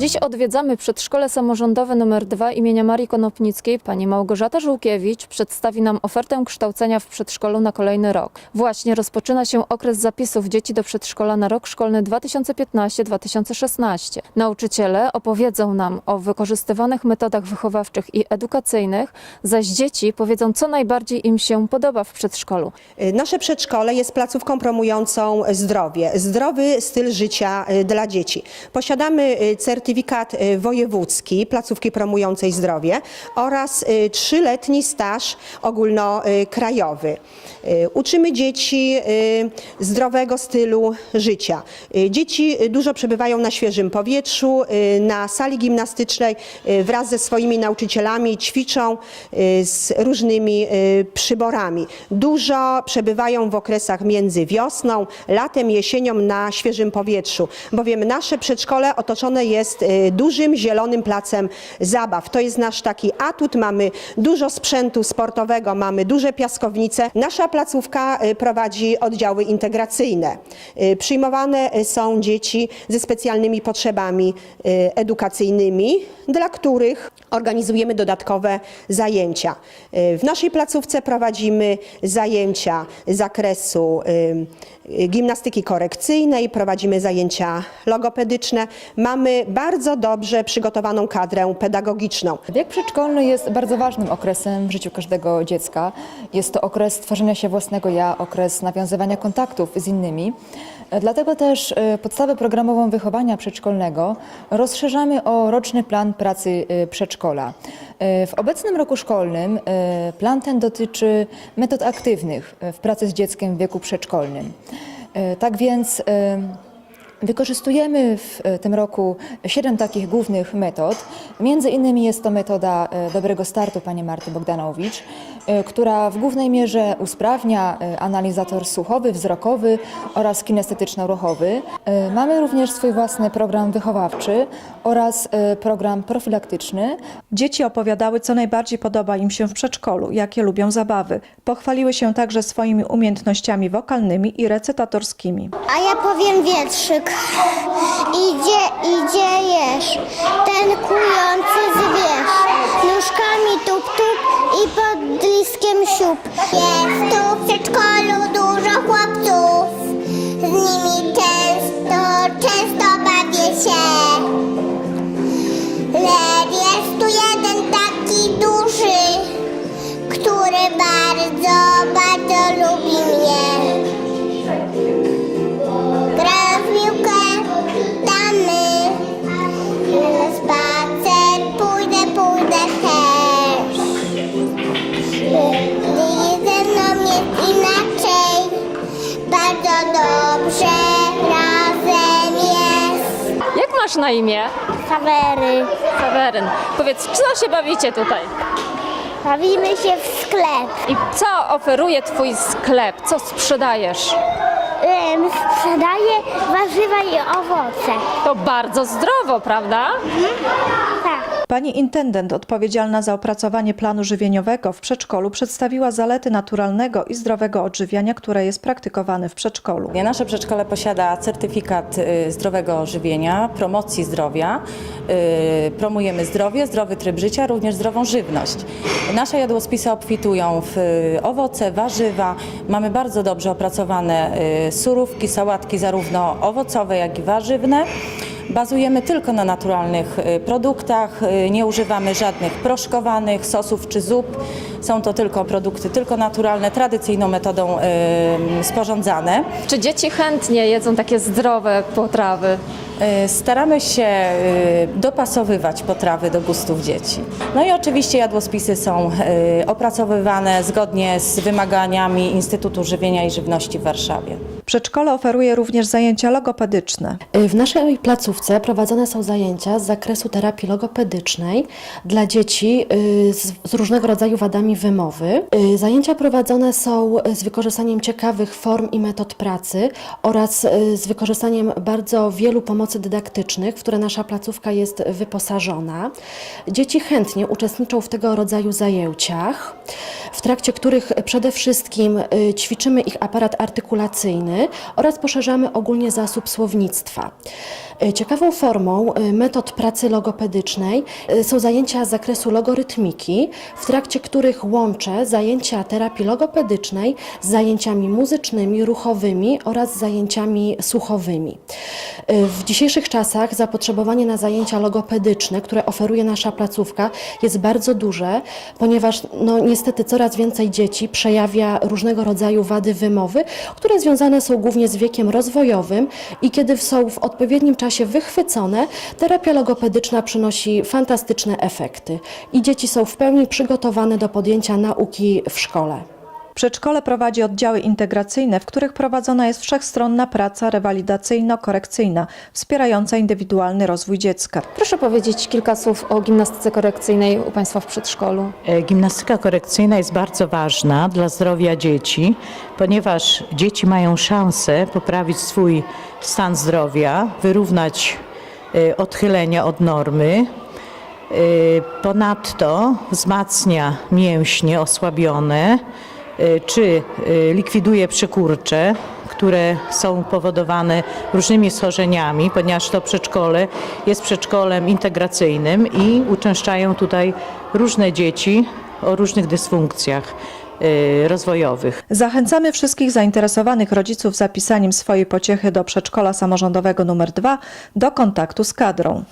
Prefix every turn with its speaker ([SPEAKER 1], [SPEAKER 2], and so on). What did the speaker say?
[SPEAKER 1] Dziś odwiedzamy przedszkole samorządowe nr 2 imienia Marii Konopnickiej. Pani Małgorzata Żółkiewicz przedstawi nam ofertę kształcenia w przedszkolu na kolejny rok. Właśnie rozpoczyna się okres zapisów dzieci do przedszkola na rok szkolny 2015-2016. Nauczyciele opowiedzą nam o wykorzystywanych metodach wychowawczych i edukacyjnych, zaś dzieci powiedzą, co najbardziej im się podoba w przedszkolu.
[SPEAKER 2] Y, Nasze przedszkole jest placówką promującą zdrowie, zdrowy styl życia y, dla dzieci. Posiadamy y, certyfikat y, wojewódzki placówki promującej zdrowie oraz y, trzyletni staż ogólnokrajowy. Y, Uczymy dzieci zdrowego stylu życia. Dzieci dużo przebywają na świeżym powietrzu, na sali gimnastycznej wraz ze swoimi nauczycielami ćwiczą z różnymi przyborami. Dużo przebywają w okresach między wiosną, latem, jesienią na świeżym powietrzu, bowiem nasze przedszkole otoczone jest y, dużym zielonym placem zabaw. To jest nasz taki atut. Mamy dużo sprzętu sportowego, mamy duże piaskownice. Nasza placówka y, prowadzi oddziały integracyjne. Y, Przyjmowane są dzieci ze specjalnymi potrzebami edukacyjnymi, dla których organizujemy dodatkowe zajęcia. Y, W naszej placówce prowadzimy zajęcia z zakresu y, gimnastyki korekcyjnej, prowadzimy zajęcia logopedyczne. Mamy bardzo dobrze przygotowaną kadrę pedagogiczną.
[SPEAKER 3] Wiek przedszkolny jest bardzo ważnym okresem w życiu każdego dziecka. Jest to okres tworzenia się własnego ja, okres nawiązywania kontaktów z innymi. Dlatego też e, podstawę programową wychowania przedszkolnego rozszerzamy o roczny plan pracy e, przedszkola. E, W obecnym roku szkolnym plan ten dotyczy metod aktywnych w pracy z dzieckiem w wieku przedszkolnym. Tak więc Wykorzystujemy w e, tym roku siedem takich głównych metod. Między innymi jest to metoda e, dobrego startu pani Marty Bogdanowicz, e, która w głównej mierze usprawnia analizator słuchowy, wzrokowy oraz kinestetyczno-ruchowy. Mamy również swój własny program wychowawczy oraz program profilaktyczny.
[SPEAKER 4] Dzieci opowiadały, co najbardziej podoba im się w przedszkolu, jakie lubią zabawy. Pochwaliły się także swoimi umiejętnościami wokalnymi i recytatorskimi.
[SPEAKER 5] A ja powiem wierszyk. Idzie, idzie jesz, ten kujący zwierz. Nóżkami tup, tup i pod liskiem siup. Jest tu w przedszkolu na
[SPEAKER 1] imię?
[SPEAKER 5] Kawery.
[SPEAKER 1] Seweryn. Powiedz, co się bawicie tutaj?
[SPEAKER 5] Bawimy się w sklep.
[SPEAKER 1] I co oferuje Twój sklep? Co sprzedajesz?
[SPEAKER 5] Ym, sprzedaję warzywa i owoce.
[SPEAKER 1] To bardzo zdrowo, prawda?
[SPEAKER 5] Tak.
[SPEAKER 4] Pani intendent odpowiedzialna za opracowanie planu żywieniowego w przedszkolu przedstawiła zalety naturalnego i zdrowego odżywiania, które jest praktykowane w przedszkolu.
[SPEAKER 6] Nasze przedszkole posiada certyfikat y, zdrowego żywienia, promocji zdrowia. Y, Promujemy zdrowie, zdrowy tryb życia, również zdrową żywność. Nasze jadłospisy obfitują w y, owoce, warzywa. Mamy bardzo dobrze opracowane surówki, sałatki zarówno owocowe, jak i warzywne. Bazujemy tylko na naturalnych y, produktach, y, nie używamy żadnych proszkowanych sosów czy zup. Są to tylko produkty tylko naturalne, tradycyjną metodą sporządzane.
[SPEAKER 1] Czy dzieci chętnie jedzą takie zdrowe potrawy?
[SPEAKER 6] Y, Staramy się y, dopasowywać potrawy do gustów dzieci. No i oczywiście jadłospisy są y, opracowywane zgodnie z wymaganiami Instytutu Żywienia i Żywności w Warszawie.
[SPEAKER 4] Przedszkole oferuje również zajęcia logopedyczne.
[SPEAKER 7] W naszej placówce prowadzone są zajęcia z zakresu terapii logopedycznej dla dzieci z różnego rodzaju wadami wymowy. Y, Zajęcia prowadzone są z wykorzystaniem ciekawych form i metod pracy oraz y, z wykorzystaniem bardzo wielu pomocy dydaktycznych, w które nasza placówka jest wyposażona. Dzieci chętnie uczestniczą w tego rodzaju zajęciach. W trakcie których przede wszystkim y, ćwiczymy ich aparat artykulacyjny oraz poszerzamy ogólnie zasób słownictwa. Y, Ciekawą formą y, metod pracy logopedycznej są zajęcia z zakresu logorytmiki, w trakcie których łączę zajęcia terapii logopedycznej z zajęciami muzycznymi, ruchowymi oraz zajęciami słuchowymi. W dzisiejszych czasach zapotrzebowanie na zajęcia logopedyczne, które oferuje nasza placówka, jest bardzo duże, ponieważ no, niestety coraz więcej dzieci przejawia różnego rodzaju wady wymowy, które związane są głównie z wiekiem rozwojowym i kiedy są w odpowiednim czasie wychwycone, terapia logopedyczna przynosi fantastyczne efekty i dzieci są w pełni przygotowane do podjęcia nauki w szkole.
[SPEAKER 4] Przedszkole prowadzi oddziały integracyjne, w których prowadzona jest wszechstronna praca rewalidacyjno-korekcyjna, wspierająca indywidualny rozwój dziecka.
[SPEAKER 1] Proszę powiedzieć kilka słów o gimnastyce korekcyjnej u Państwa w przedszkolu.
[SPEAKER 8] E, Gimnastyka korekcyjna jest bardzo ważna dla zdrowia dzieci, ponieważ dzieci mają szansę poprawić swój stan zdrowia, wyrównać e, odchylenia od normy. E, Ponadto wzmacnia mięśnie osłabione, czy e, likwiduje przykurcze, które są powodowane różnymi schorzeniami, ponieważ to przedszkole jest przedszkolem integracyjnym i uczęszczają tutaj różne dzieci o różnych dysfunkcjach y, rozwojowych.
[SPEAKER 4] Zachęcamy wszystkich zainteresowanych rodziców zapisaniem swojej pociechy do przedszkola samorządowego nr 2 do kontaktu z kadrą.